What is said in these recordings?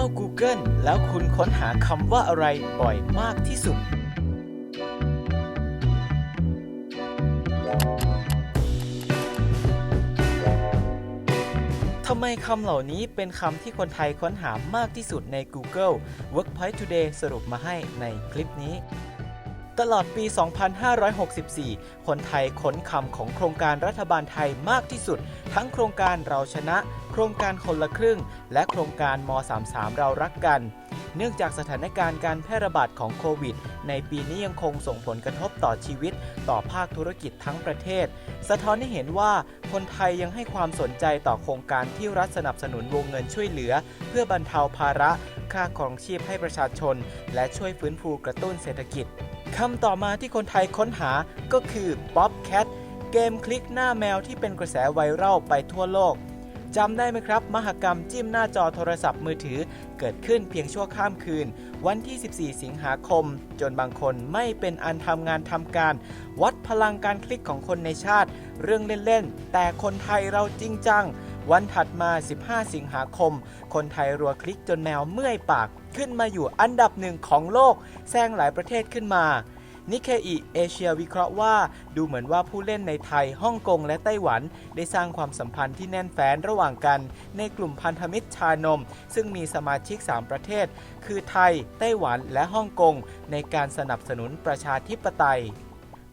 เข้า Google แล้วคุณค้นหาคำว่าอะไรบ่อยมากที่สุด ทำไมคำเหล่านี้เป็นคำที่คนไทยค้นหามากที่สุดใน Google Workpoint Today สรุปมาให้ในคลิปนี้ ตลอดปี 2564 คนไทยค้นคำของโครงการรัฐบาลไทยมากที่สุด ทั้งโครงการเราชนะ โครงการคนละครึ่ง และโครงการม 33 เรารักกัน เนื่องจากสถานการณ์การแพร่ระบาดของโควิด ในปีนี้ยังคงส่งผลกระทบต่อชีวิต ต่อภาคธุรกิจทั้งประเทศ สะท้อนให้เห็นว่าคนไทยยังให้ความสนใจต่อโครงการที่รัฐสนับสนุนวงเงินช่วยเหลือ เพื่อบรรเทาภาระค่าครองชีพให้ประชาชน และช่วยฟื้นฟูกระตุ้นเศรษฐกิจ คำต่อมาที่คนไทยค้นหาก็คือ Bobcat เกมคลิกหน้าแมวที่เป็นกระแสไวรัลไปทั่วโลกจำได้ไหมครับ มหกรรมจิ้มหน้าจอโทรศัพท์มือถือ เกิดขึ้นเพียงชั่วข้ามคืน วันที่ 14 สิงหาคม จนบางคนไม่เป็นอันทำงานทำการ วัดพลังการคลิกของคนในชาติ เรื่องเล่น ๆ แต่คนไทยเราจริงจัง วันถัดมา 15 สิงหาคม คนไทยรัวคลิกจนแมวเมื่อยปาก ขึ้นมาอยู่อันดับหนึ่งของโลก แซงหลายประเทศขึ้นมานิเคอิเอเชียวิเคราะห์ว่า ดูเหมือนว่าผู้เล่นในไทยฮ่องกงและไต้หวัน ได้สร้างความสัมพันธ์ที่แน่นแฟ้นระหว่างกัน ในกลุ่มพันธมิตรชานม ซึ่งมีสมาชิก 3 ประเทศ คือไทย ไต้หวันและฮ่องกง ในการสนับสนุนประชาธิปไตย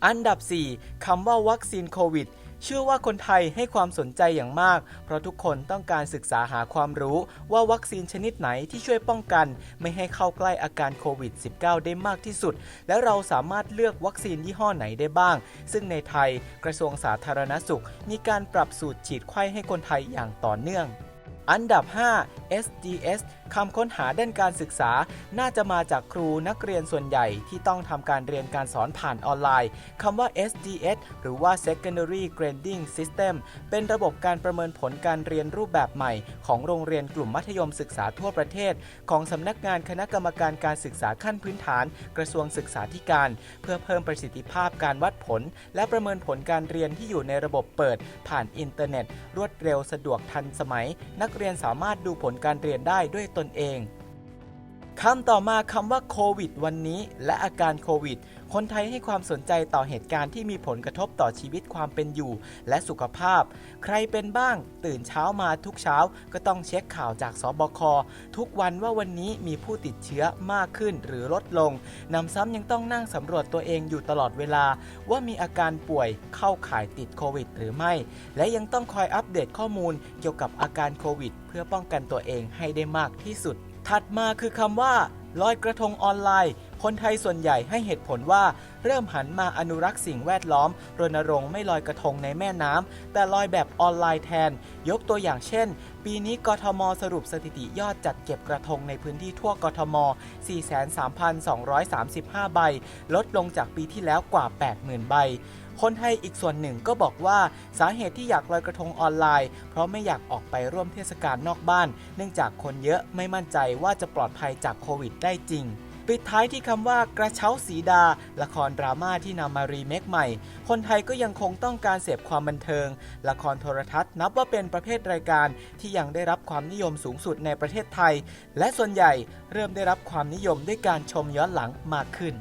อันดับ 4 คำว่าวัคซีนโควิด เชื่อว่าคนไทยให้ความสนใจอย่างมาก เพราะทุกคนต้องการศึกษาหาความรู้ว่าวัคซีนชนิดไหนที่ช่วยป้องกัน ไม่ให้เข้าใกล้อาการโควิด -19 ได้มากที่สุด และเราสามารถเลือกวัคซีนยี่ห้อไหนได้บ้าง ซึ่งในไทยกระทรวงสาธารณสุข มีการปรับสูตรฉีดไข้ให้คนไทยอย่างต่อเนื่อง อันดับ 5 SDS คำค้นหาด้านการศึกษา น่าจะมาจากครูนักเรียนส่วนใหญ่ที่ต้องทำการเรียนการสอนผ่านออนไลน์คำว่า SDS หรือว่า Secondary Grading System เป็นระบบการประเมินผลการเรียนรูปแบบใหม่ ของโรงเรียนกลุ่มมัธยมศึกษาทั่วประเทศ ของสำนักงานคณะกรรมการการศึกษาขั้นพื้นฐาน กระทรวงศึกษาธิการ เพื่อเพิ่มประสิทธิภาพการวัดผล และประเมินผลการเรียนที่อยู่ในระบบเปิด ผ่านอินเทอร์เน็ต รวดเร็วสะดวกทันสมัย นักเรียนสามารถดูผลการเรียนได้ด้วยตนเอง คำต่อมาคำว่าโควิดวันนี้ และอาการโควิด คนไทยให้ความสนใจต่อเหตุการณ์ที่มีผลกระทบต่อชีวิตความเป็นอยู่ และสุขภาพ ใครเป็นบ้าง ตื่นเช้ามาทุกเช้า ก็ต้องเช็คข่าวจากสบค ทุกวันว่าวันนี้มีผู้ติดเชื้อมากขึ้นหรือลดลงนำซ้ำยังต้องนั่งสำรวจตัวเองอยู่ตลอดเวลา ว่ามีอาการป่วยเข้าข่ายติดโควิด หรือไม่ และยังต้องคอยอัปเดตข้อมูลเกี่ยวกับอาการโควิด เพื่อป้องกันตัวเองให้ได้มากที่สุด ถัดมาคือคำว่า ลอยกระทงออนไลน์ คนไทยส่วนใหญ่ให้เหตุผลว่า เริ่มหันมาอนุรักษ์สิ่งแวดล้อม รณรงค์ไม่ลอยกระทงในแม่น้ำ แต่ลอยแบบออนไลน์แทน ยกตัวอย่างเช่น ปีนี้กทมสรุปสถิติยอดจัดเก็บกระทงในพื้นที่ทั่วกทม 43,235 ใบ ลดลงจากปีที่แล้วกว่า 80,000 ใบคนไทยอีกส่วนหนึ่งก็บอกว่าสาเหตุที่อยากลอยกระทงออนไลน์ เพราะไม่อยากออกไปร่วมเทศกาลนอกบ้าน เนื่องจากคนเยอะไม่มั่นใจว่าจะปลอดภัยจากโควิดได้จริง ปิดท้ายที่คำว่ากระเช้าสีดา ละครดราม่าที่นำมารีเมคใหม่ คนไทยก็ยังคงต้องการเสพความบันเทิง ละครโทรทัศน์นับว่าเป็นประเภทรายการที่ยังได้รับความนิยมสูงสุดในประเทศไทย และส่วนใหญ่เริ่มได้รับความนิยมด้วยการชมย้อนหลังมากขึ้น